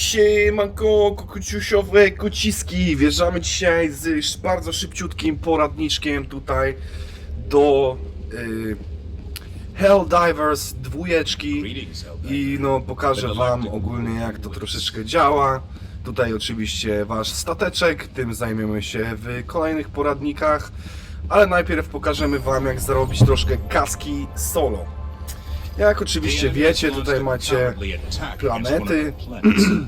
Siemanko, kokuciusiowe kociski. Wjeżdżamy dzisiaj z bardzo szybciutkim poradniczkiem tutaj do y, Helldivers dwójeczki i no pokażę wam ogólnie jak to troszeczkę działa. Tutaj oczywiście wasz stateczek, tym zajmiemy się w kolejnych poradnikach, ale najpierw pokażemy wam jak zarobić troszkę kaski solo. Jak oczywiście wiecie, tutaj macie planety.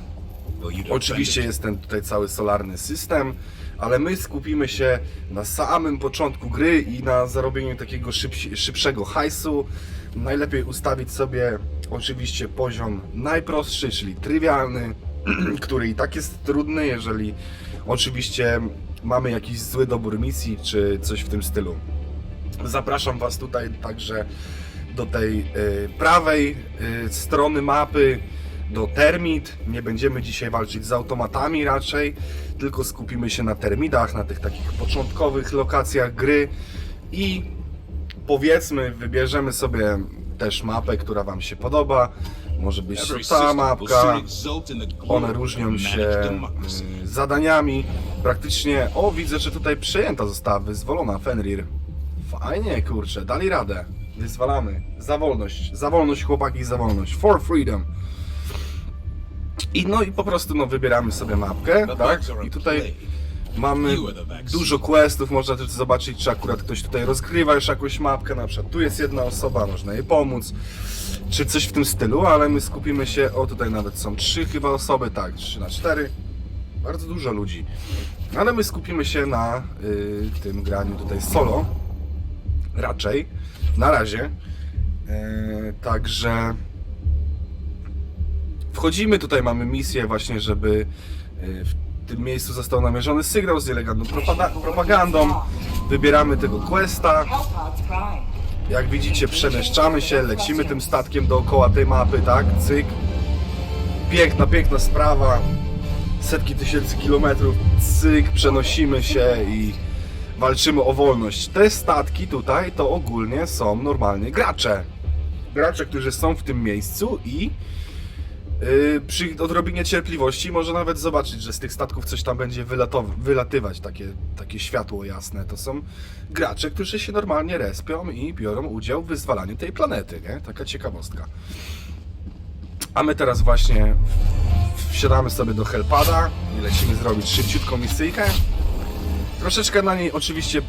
Oczywiście jest ten tutaj cały solarny system, ale my skupimy się na samym początku gry i na zarobieniu takiego szybszego hajsu. Najlepiej ustawić sobie oczywiście poziom najprostszy, czyli trywialny, który i tak jest trudny, jeżeli oczywiście mamy jakiś zły dobór misji czy coś w tym stylu. Zapraszam Was tutaj także do tej y, prawej y, strony mapy, do termit. Nie będziemy dzisiaj walczyć z automatami raczej, tylko skupimy się na termitach, na tych takich początkowych lokacjach gry i powiedzmy, wybierzemy sobie też mapę, która Wam się podoba. Może być to ta mapka, one różnią się y, zadaniami. Praktycznie, o widzę, że tutaj przejęta została, wyzwolona Fenrir. Fajnie, kurczę, dali radę. Wyzwalamy. Za wolność. Za wolność, chłopaki, za wolność. For freedom. I no i po prostu no, wybieramy sobie mapkę, tak? I tutaj mamy dużo questów, można też zobaczyć, czy akurat ktoś tutaj rozgrywa już jakąś mapkę, na przykład tu jest jedna osoba, można jej pomóc, czy coś w tym stylu, ale my skupimy się, o tutaj nawet są trzy chyba osoby, tak, trzy na cztery, bardzo dużo ludzi, ale my skupimy się na y, tym graniu tutaj solo, raczej, na razie, E, także wchodzimy, tutaj mamy misję właśnie, żeby e, w tym miejscu został namierzony sygnał z nielegalną propagandą. Wybieramy tego questa. Jak widzicie, przemieszczamy się, lecimy tym statkiem dookoła tej mapy, tak? Cyk. Piękna, piękna sprawa. Setki tysięcy kilometrów, cyk, przenosimy się i walczymy o wolność. Te statki tutaj to ogólnie są normalnie gracze. Gracze, którzy są w tym miejscu i Yy, przy odrobinie cierpliwości może nawet zobaczyć, że z tych statków coś tam będzie wylatywać, takie, takie światło jasne. To są gracze, którzy się normalnie respią i biorą udział w wyzwalaniu tej planety, nie? Taka ciekawostka. A my teraz właśnie wsiadamy sobie do Hellpada i lecimy zrobić szybciutką misyjkę. Troszeczkę na niej oczywiście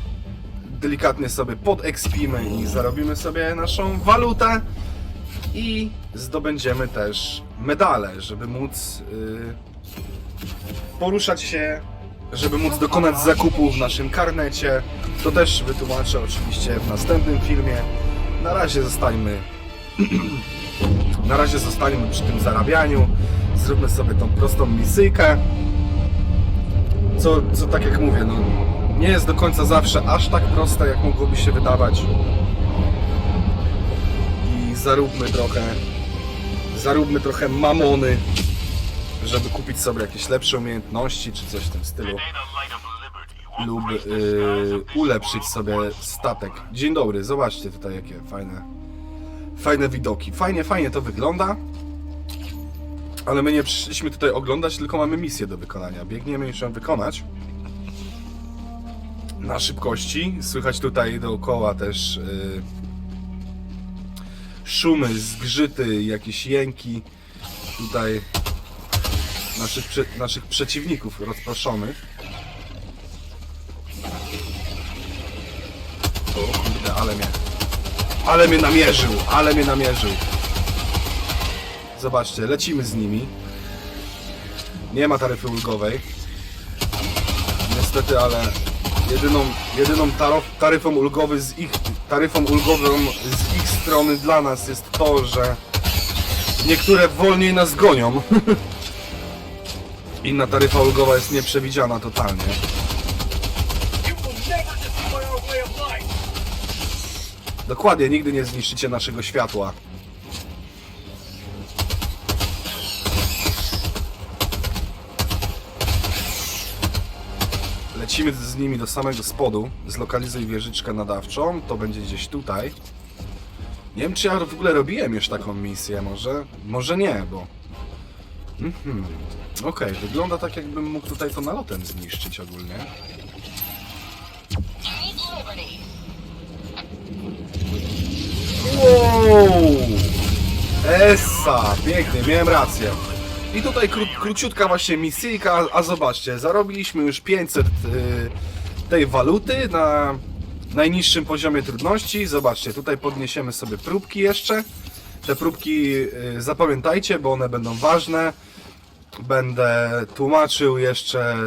delikatnie sobie podekspimy i zarobimy sobie naszą walutę i zdobędziemy też medale, żeby móc y, poruszać się, żeby móc dokonać zakupu w naszym karnecie. To też wytłumaczę oczywiście w następnym filmie. Na razie zostańmy na razie zostańmy przy tym zarabianiu. Zróbmy sobie tą prostą misyjkę. Co, co tak jak mówię, no, nie jest do końca zawsze aż tak proste, jak mogłoby się wydawać i zaróbmy trochę zaróbmy trochę mamony żeby kupić sobie jakieś lepsze umiejętności czy coś w tym stylu lub yy, ulepszyć sobie statek. Dzień dobry, zobaczcie tutaj jakie fajne fajne widoki. Fajnie, fajnie to wygląda. Ale my nie przyszliśmy tutaj oglądać, tylko mamy misję do wykonania. Biegniemy już ją wykonać. Na szybkości. Słychać tutaj dookoła też yy, szumy, zgrzyty, jakieś jęki tutaj naszych, naszych przeciwników rozproszonych. O kurde, ale mnie, ale mnie namierzył, ale mnie namierzył. Zobaczcie, lecimy z nimi. Nie ma taryfy ulgowej. Niestety, ale jedyną, jedyną taryfą ulgowy z ich taryfą ulgową z ich strony dla nas jest to, że niektóre wolniej nas gonią. Inna taryfa ulgowa jest nieprzewidziana totalnie. Dokładnie, nigdy nie zniszczycie naszego światła. Lecimy z nimi do samego spodu. Zlokalizuj wieżyczkę nadawczą. To będzie gdzieś tutaj. Nie wiem, czy ja w ogóle robiłem już taką misję. Może, może nie, bo Mhm. Okej, wygląda tak jakbym mógł tutaj to nalotem zniszczyć ogólnie. Wow! Essa! Pięknie, miałem rację. I tutaj kró, króciutka właśnie misyjka, a, zobaczcie, zarobiliśmy już 500 y, tej waluty na najniższym poziomie trudności. Zobaczcie, tutaj podniesiemy sobie próbki jeszcze. Te próbki y, zapamiętajcie, bo one będą ważne. Będę tłumaczył jeszcze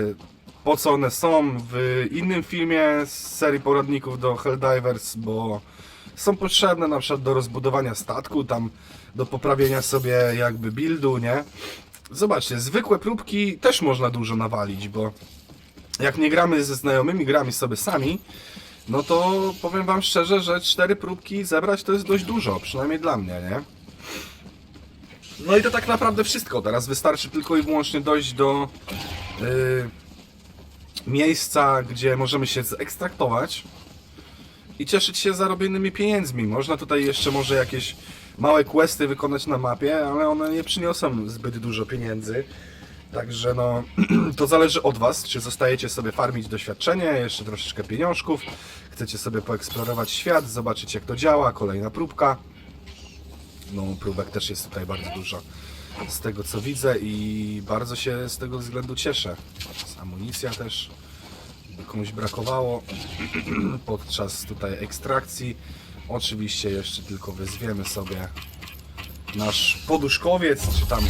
po co one są w innym filmie z serii poradników do Helldivers, bo są potrzebne na przykład do rozbudowania statku, tam do poprawienia sobie jakby buildu, nie? Zobaczcie, zwykłe próbki też można dużo nawalić, bo jak nie gramy ze znajomymi, gramy sobie sami, no to powiem wam szczerze, że cztery próbki zebrać to jest dość dużo, przynajmniej dla mnie, nie? No i to tak naprawdę wszystko. Teraz wystarczy tylko i wyłącznie dojść do yy, miejsca, gdzie możemy się zekstraktować i cieszyć się zarobionymi pieniędzmi. Można tutaj jeszcze może jakieś małe questy wykonać na mapie, ale one nie przyniosą zbyt dużo pieniędzy. Także no, to zależy od Was, czy zostajecie sobie farmić doświadczenie, jeszcze troszeczkę pieniążków, chcecie sobie poeksplorować świat, zobaczyć jak to działa, kolejna próbka. No, próbek też jest tutaj bardzo dużo z tego co widzę i bardzo się z tego względu cieszę. Amunicja też by komuś brakowało podczas tutaj ekstrakcji. Oczywiście jeszcze tylko wezwiemy sobie nasz poduszkowiec, czy tam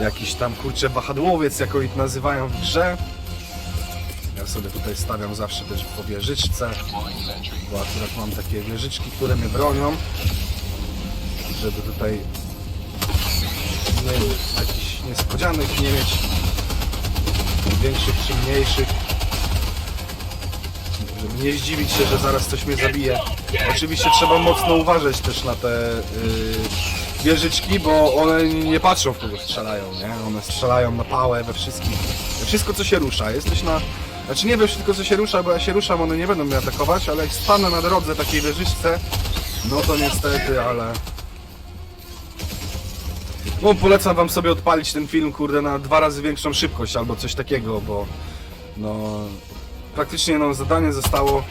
jakiś tam kurczę wahadłowiec, jak oni to nazywają w grze. Ja sobie tutaj stawiam zawsze też po wieżyczce, bo akurat mam takie wieżyczki, które mnie bronią żeby tutaj nie, jakichś niespodzianek nie mieć większych czy mniejszych nie zdziwić się, że zaraz coś mnie zabije. Oczywiście trzeba mocno uważać też na te yy, wieżyczki, bo one nie patrzą w kogo strzelają, nie? One strzelają na pałę, we wszystkim wszystko co się rusza, jesteś na znaczy nie we wszystko co się rusza, bo ja się ruszam, one nie będą mnie atakować, ale jak stanę na drodze takiej wieżyczce no to niestety, ale no polecam wam sobie odpalić ten film, kurde, na dwa razy większą szybkość albo coś takiego, bo no praktycznie no zadanie zostało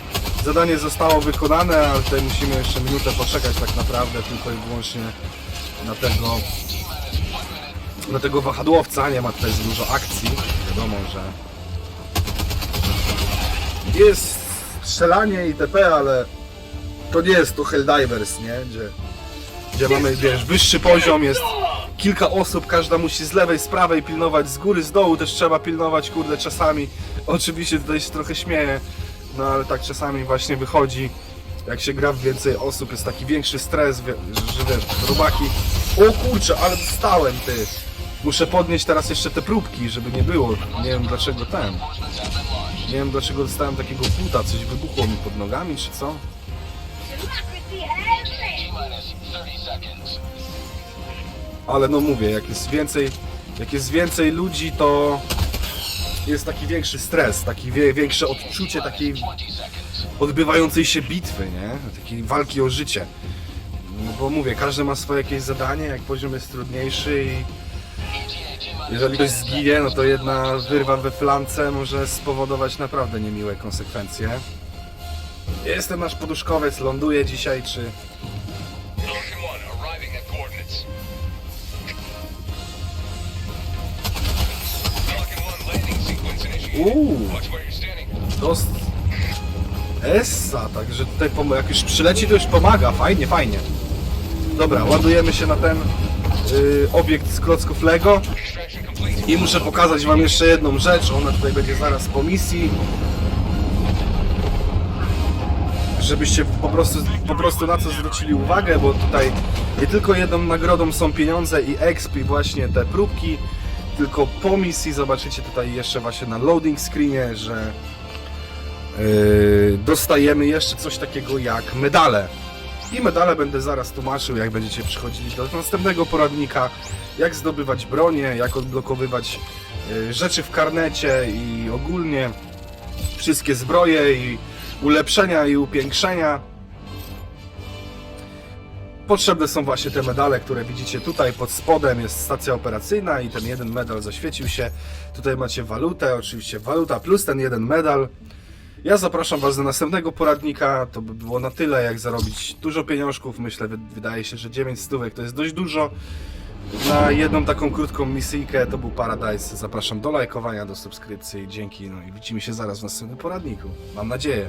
zadanie zostało wykonane, ale tutaj musimy jeszcze minutę poczekać tak naprawdę tylko i wyłącznie na tego na tego wahadłowca, nie ma tutaj za dużo akcji, wiadomo, że jest strzelanie itp., ale to nie jest to Helldivers, nie? Gdzie, gdzie mamy, wiesz, wyższy poziom, jest kilka osób, każda musi z lewej, z prawej pilnować, z góry, z dołu też trzeba pilnować, kurde, czasami. Oczywiście tutaj się trochę śmieję, no ale tak czasami właśnie wychodzi, jak się gra w więcej osób, jest taki większy stres, wie- że wiesz, robaki. O kurczę, ale dostałem, ty! Muszę podnieść teraz jeszcze te próbki, żeby nie było. Nie wiem dlaczego ten. Nie wiem dlaczego dostałem takiego buta, coś wybuchło mi pod nogami, czy co? Democracy has Minus 30 seconds. Ale no mówię, jak jest więcej, jak jest więcej ludzi, to jest taki większy stres, taki wie, większe odczucie takiej 20 seconds. odbywającej się bitwy, nie? Takiej walki o życie. No bo mówię, każdy ma swoje jakieś zadanie, jak poziom jest trudniejszy i jeżeli ktoś zginie, no to jedna wyrwa we flance może spowodować naprawdę niemiłe konsekwencje. Jestem nasz poduszkowiec, ląduje dzisiaj, czy... Uuu, dost... Essa, także tutaj jak już przyleci, to już pomaga, fajnie, fajnie. Dobra, ładujemy się na ten y, obiekt z klocków Lego. I muszę pokazać wam jeszcze jedną rzecz, ona tutaj będzie zaraz po misji. Żebyście po prostu, po prostu na co zwrócili uwagę, bo tutaj nie tylko jedną nagrodą są pieniądze i exp właśnie te próbki, tylko po misji zobaczycie tutaj jeszcze właśnie na loading screenie, że yy, dostajemy jeszcze coś takiego jak medale. I medale będę zaraz tłumaczył, jak będziecie przychodzili do następnego poradnika, jak zdobywać bronię, jak odblokowywać y, rzeczy w karnecie i ogólnie wszystkie zbroje i ulepszenia i upiększenia. Potrzebne są właśnie te medale, które widzicie tutaj. Pod spodem jest stacja operacyjna i ten jeden medal zaświecił się. Tutaj macie walutę, oczywiście waluta plus ten jeden medal. Ja zapraszam Was do następnego poradnika. To by było na tyle, jak zarobić dużo pieniążków. Myślę, wy- wydaje się, że 9 stówek to jest dość dużo. Na jedną taką krótką misyjkę to był Paradise. Zapraszam do lajkowania, do subskrypcji. Dzięki. No i widzimy się zaraz w następnym poradniku. Mam nadzieję.